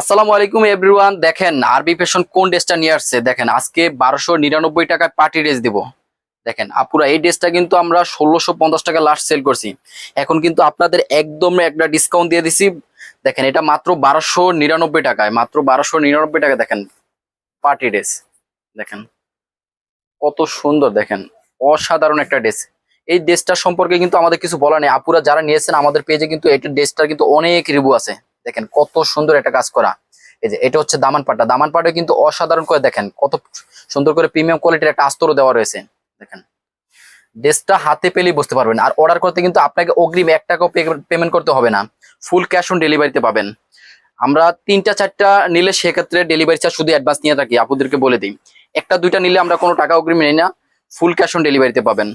আসসালামু আলাইকুম এভরিওয়ান, দেখেন আরবি ফ্যাশন কোন ড্রেসটা নিয়ে আসছে? দেখেন, আজকে বারোশো নিরানব্বই টাকায় পার্টি ড্রেস দিব। দেখেন, আপুরা, এই ড্রেসটা কিন্তু আমরা ষোলোশো পঞ্চাশ টাকা লাস্ট সেল করছি। এখন কিন্তু আপনাদের একদম একটা ডিসকাউন্ট দিয়ে দিছি। দেখেন, এটা মাত্র বারোশো নিরানব্বই টাকায়, মাত্র বারোশো নিরানব্বই টাকা দেখেন পার্টি ড্রেস দেখেন, কত সুন্দর, দেখেন, অসাধারণ একটা ড্রেস এই ড্রেসটা সম্পর্কে কিন্তু আমাদের কিছু বলা নেই। আপুরা যারা নিয়েছেন, আমাদের পেজে কিন্তু এটা ড্রেসটার কিন্তু অনেক রিভিউ আছে। দেখেন কত সুন্দর একটা কাজ করা। এই যে এটা হচ্ছে দামান পাটা দামান পাটা কিন্তু অসাধারণ করে দেখেন, কত সুন্দর করে প্রিমিয়াম কোয়ালিটির একটা আস্তরও দেওয়া রয়েছে। দেখেন, ড্রেসটা হাতে পেলেই বুঝতে পারবেন। আর অর্ডার করতে কিন্তু আপনাকে অগ্রিম এক টাকাও পেমেন্ট করতে হবে না। ফুল ক্যাশ অন ডেলিভারিতে পাবেন। আমরা তিনটা, চারটা নিলে সেক্ষেত্রে ডেলিভারি চার্জ শুধু অ্যাডভান্স নিয়ে থাকি। আপনাদেরকে বলে দিই, একটা, দুইটা নিলে আমরা কোনো টাকা অগ্রিম নিই না। ফুল ক্যাশ অন ডেলিভারিতে পাবেন।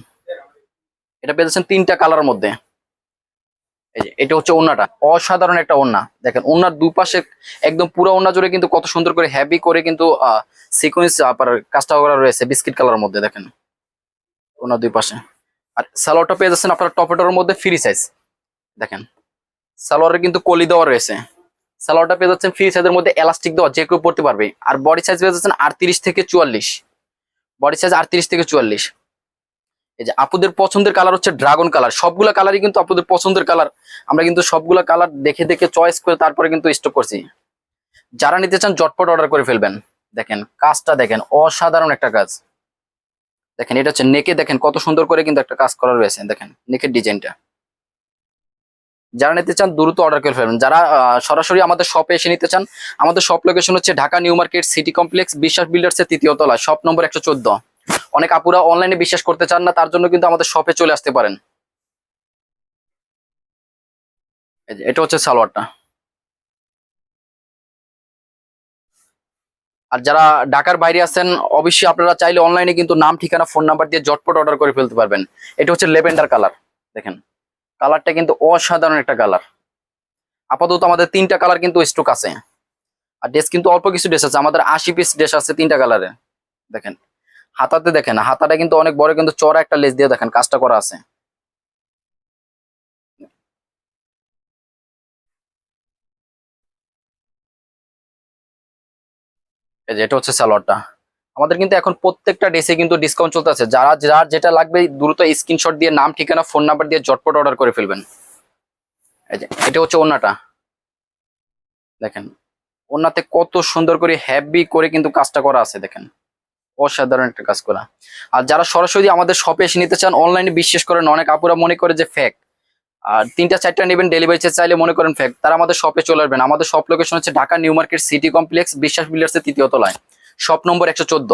এটা পেয়েছেন তিনটা কালার মধ্যে। এই যে, এটা হচ্ছে ওন্নাটা অসাধারণ একটা ওন্না দেখেন ওন্নার দুপাশে একদম পুরো ওন্না জুড়ে কিন্তু কত সুন্দর করে হ্যাভি করে কিন্তু সিকোয়েন্স আপনার কাজটা করা রয়েছে বিস্কিট কালার মধ্যে, দেখেন। ওনার দুই পাশে আর সালোয়ারটা পেয়ে যাচ্ছেন আপনার টপেটোর মধ্যে ফ্রি সাইজ দেখেন সালোয়ারের কিন্তু কলি দেওয়া রয়েছে। সালোয়ারটা পেয়ে যাচ্ছেন ফ্রি সাইজের মধ্যে এলাস্টিক দেওয়া, যে কেউ পড়তে পারবে। আর বডি সাইজ পেয়ে যাচ্ছেন আটত্রিশ থেকে চুয়াল্লিশ। বডি সাইজ আটত্রিশ থেকে চুয়াল্লিশ। এই যে আপুদের পছন্দের কালার হচ্ছে ড্রাগন কালার সবগুলা কালারই কিন্তু আপুদের পছন্দের কালার আমরা কিন্তু সবগুলা কালার দেখে দেখে চয়েস করে তারপরে কিন্তু স্টক করছি। যারা নিতে চান জটপট অর্ডার করে ফেলবেন। দেখেন, কাজটা দেখেন, অসাধারণ একটা কাজ। দেখেন, এটা হচ্ছে নেকে দেখেন কত সুন্দর করে কিন্তু একটা কাজ করা রয়েছে। দেখেন নেকের ডিজাইনটা যারা নিতে চান দ্রুত অর্ডার করে ফেলবেন। যারা সরাসরি আমাদের শপে এসে নিতে চান, আমাদের শপ লোকেশন হচ্ছে Dhaka new market city complex, Biswas বিল্ডার্সের তৃতীয় তলা শপ নম্বর একশো চোদ্দ। অনেক আপুরা অনলাইনে বিশ্বাস করতে চান না, তার জন্য কিন্তু আমাদের শপে চলে আসতে পারেন। এটা হচ্ছে সালোয়ারটা। আর যারা ঢাকার বাইরে আছেন, অবশ্যই আপনারা চাইলে অনলাইনে কিন্তু নাম, ঠিকানা ফোন নাম্বার দিয়ে জটপট অর্ডার করে ফেলতে পারবেন। এটা হচ্ছে লেভেন্ডার কালার দেখেন। কালারটা কিন্তু অসাধারণ একটা কালার আপাতত আমাদের তিনটা কালার কিন্তু স্টক আছে। আর ড্রেস কিন্তু অল্প কিছু ড্রেস আছে, আমাদের আশি পিস ড্রেস আছে তিনটা কালারে দেখেন। হাতাতে দেখেন, হাতাটা কিন্তু অনেক বড়, কিন্তু চড়া একটা লেস দিয়ে দেখেন, কাজটা করা আছে। এই যে এটা হচ্ছে সালোয়ারটা। আমাদের কিন্তু এখন প্রত্যেকটা ড্রেসে কিন্তু ডিসকাউন্ট চলতেছে। যারা, যার যেটা লাগবে দ্রুত স্ক্রিনশট দিয়ে নাম, ঠিকানা ফোন নাম্বার দিয়ে জটপট অর্ডার করে ফেলবেন। এই যে, এটা হচ্ছে ওন্নাটা দেখেন ওন্নাতে কত সুন্দর করে হ্যাভি করে কিন্তু কাজটা করা আছে, দেখেন। অসাধারণ একটা কাজ করা। আর যারা সরাসরি আমাদের শপে এসে নিতে চান অনলাইনে বিশ্বাস করেন, অনেক আপুরা মনে করে যে ফেক আর তিনটা, চারটা নেবেন ডেলিভারি চাইলে মনে করেন ফেক তারা আমাদের শপে চলে আসবেন। আমাদের শপ লোকেশন হচ্ছে Dhaka new market city complex, Biswas বিল্ডার্সের তৃতীয় তলায়। শপ নম্বর একশো চোদ্দ।